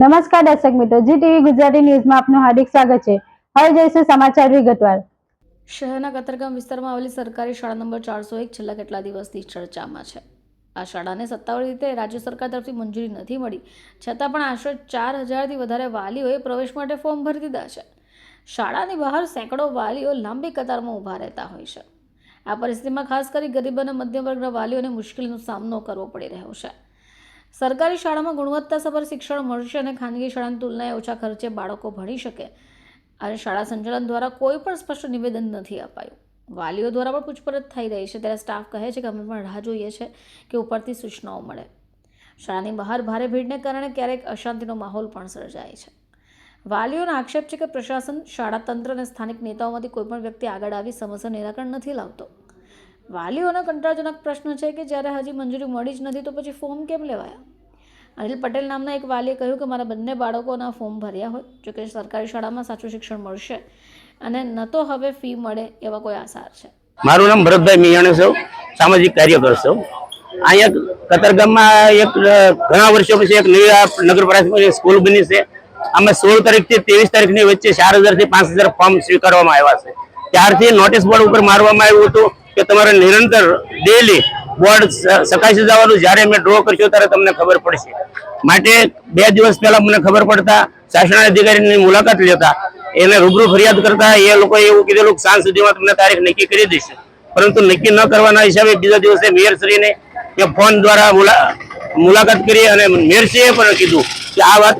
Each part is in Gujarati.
નમસ્કાર દર્શક મિત્રો જી ટીવી ગુજરાતી ન્યૂઝમાં આપનું હાર્દિક સ્વાગત છે. હવે જોઈશું સમાચાર વિગતવાર. શહેરના કતરગામ વિસ્તારમાં આવેલી સરકારી શાળા નંબર ચારસો એક છેલ્લા કેટલા દિવસથી ચર્ચામાં છે? આ શાળાને સત્તાવાર રીતે રાજ્ય સરકાર તરફથી મંજૂરી નથી મળી, છતાં પણ આશરે ચાર હજારથી વધારે વાલીઓએ પ્રવેશ માટે ફોર્મ ભરી દીધા છે. શાળાની બહાર સેંકડો વાલીઓ લાંબી કતારમાં ઊભા રહેતા હોય છે. આ પરિસ્થિતિમાં ખાસ કરી ગરીબ અને મધ્યમ વર્ગના વાલીઓને મુશ્કેલીનો સામનો કરવો પડી રહ્યો છે. સરકારી શાળામાં ગુણવત્તાસભર શિક્ષણ મળશે અને ખાનગી શાળાની તુલનાએ ઓછા ખર્ચે બાળકો ભણી શકે. અને શાળા સંચાલન દ્વારા કોઈ પણ સ્પષ્ટ નિવેદન નથી અપાયું. વાલીઓ દ્વારા પણ પૂછપરછ થઈ રહી છે. ત્યારે સ્ટાફ કહે છે કે અમે પણ રાહ જોઈએ છે કે ઉપરથી સૂચનાઓ મળે. શાળાની બહાર ભારે ભીડને કારણે ક્યારેક અશાંતિનો માહોલ પણ સર્જાય છે. વાલીઓનો આક્ષેપ છે કે પ્રશાસન, શાળા તંત્ર અને સ્થાનિક નેતાઓમાંથી કોઈપણ વ્યક્તિ આગળ આવી સમસ્યા નિરાકરણ નથી લાવતો. વાલીઓનો કંટાળાજનક પ્રશ્ન છે કે જ્યારે હજી મંજૂરી મળી જ નથી તો પછી ફોર્મ કેમ લેવાયા? અનિલ પટેલ નામના એક વાલીએ કહ્યું કે મારા બંને બાળકોના ફોર્મ ભર્યા હોય જોકે સરકારી શાળામાં સાચું શિક્ષણ મળશે અને ન તો હવે ફી મળે એવા કોઈ આસાર છે. મારું નામ ભરતભાઈ મિયાણી છું, સામાજિક કાર્યકર છું. અહીંયા કતરગામમાં એક ઘણા વર્ષો પછી એક નવી નગર પ્રાથમિક સ્કૂલ બની છે. આમાં સોળ તારીખથી ત્રેવીસ તારીખની વચ્ચે ચાર હજારથી પાંચ હજાર ફોર્મ સ્વીકારવામાં આવ્યા છે. ત્યારથી નોટિસ બોર્ડ ઉપર મારવામાં આવ્યું હતું કે તમારે નિરંતર ડેલી બોર્ડ સકાશી જવાનું જ્યારે અમે ડ્રો કરશો ત્યારે તમને ખબર પડશે. માટે બે દિવસ પહેલા મને ખબર પડતા શાસન અધિકારીની મુલાકાત લેતા એને રૂબરૂ ફરિયાદ કરતા એ લોકોએ એવું કીધેલું સાંજ સુધીમાં તમને તારીખ નક્કી કરી દઈશું. પરંતુ નક્કી ન કરવાના હિસાબે બીજા દિવસે મેયરશ્રીને કે ફોન દ્વારા મુલાકાત કરી અને મેયરશ્રીએ પણ કીધું કે આ વાત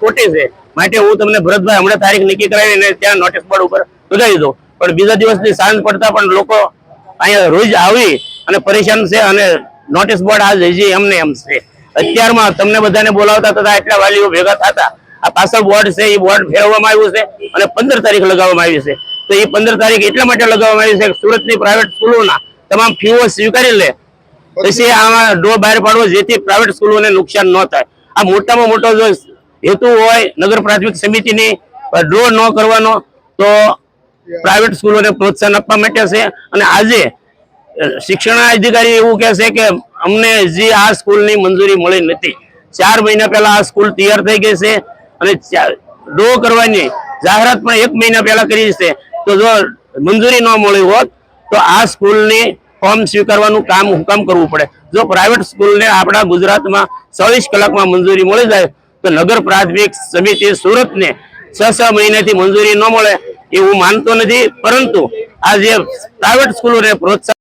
ખોટી છે. માટે હું તમને ભરતભાઈ હમણાં તારીખ નક્કી કરાવીને ત્યાં નોટિસ બોર્ડ ઉપર લગાવી દઉં. પણ બીજા દિવસની સાંજ પડતા પણ લોકો અહીંયા રોજ આવી અને પરેશાન છે અને નોટિસ બોર્ડ આજ હજી એમને એમ છે. અત્યારમાં તમને બધાને બોલાવતા તથા એટલા વાલીઓ ભેગા થતા આ પાછળ બોર્ડ છે, એ બોર્ડ ફેરવવામાં આવ્યું છે અને પંદર તારીખ લગાવવામાં આવી છે. તો એ પંદર તારીખ એટલા માટે લગાવવામાં આવી છે કે સુરતની પ્રાઇવેટ સ્કૂલોના તમામ ફીઓ સ્વીકારી લે. પછી આમાં ડો બહાર પાડવો જેથી પ્રાઇવેટ સ્કૂલોને નુકસાન ન થાય. આ મોટામાં મોટો જો હેતુ હોય નગર પ્રાથમિક સમિતિની ડ્રો ન કરવાનો, તો પ્રાઇવેટ સ્કૂલોને પ્રોત્સાહન આપવા માટે છે. અને આજે શિક્ષણ અધિકારી એવું કહે છે કે અમને હજી આ સ્કૂલની મંજૂરી મળી નથી. ચાર મહિના પહેલા આ સ્કૂલ તૈયાર થઈ ગઈ છે અને ડ્રો કરવાની જાહેરાત પણ એક મહિના પહેલા કરી છે. તો જો મંજૂરી ન મળી હોત, તો આ સ્કૂલની ફોર્મ સ્વીકારવાનું કામ, હુકામ કરવું પડે. જો પ્રાઇવેટ સ્કૂલને આપણા ગુજરાતમાં ચોવીસ કલાકમાં મંજૂરી મળી જાય, તો નગર પ્રાથમિક સમિતિ સુરતને છ છ મહિનાથી મંજૂરી ન મળે. એ હું માનતો નથી પરંતુ આ જે પ્રાઇવેટ સ્કૂલોને પ્રોત્સાહન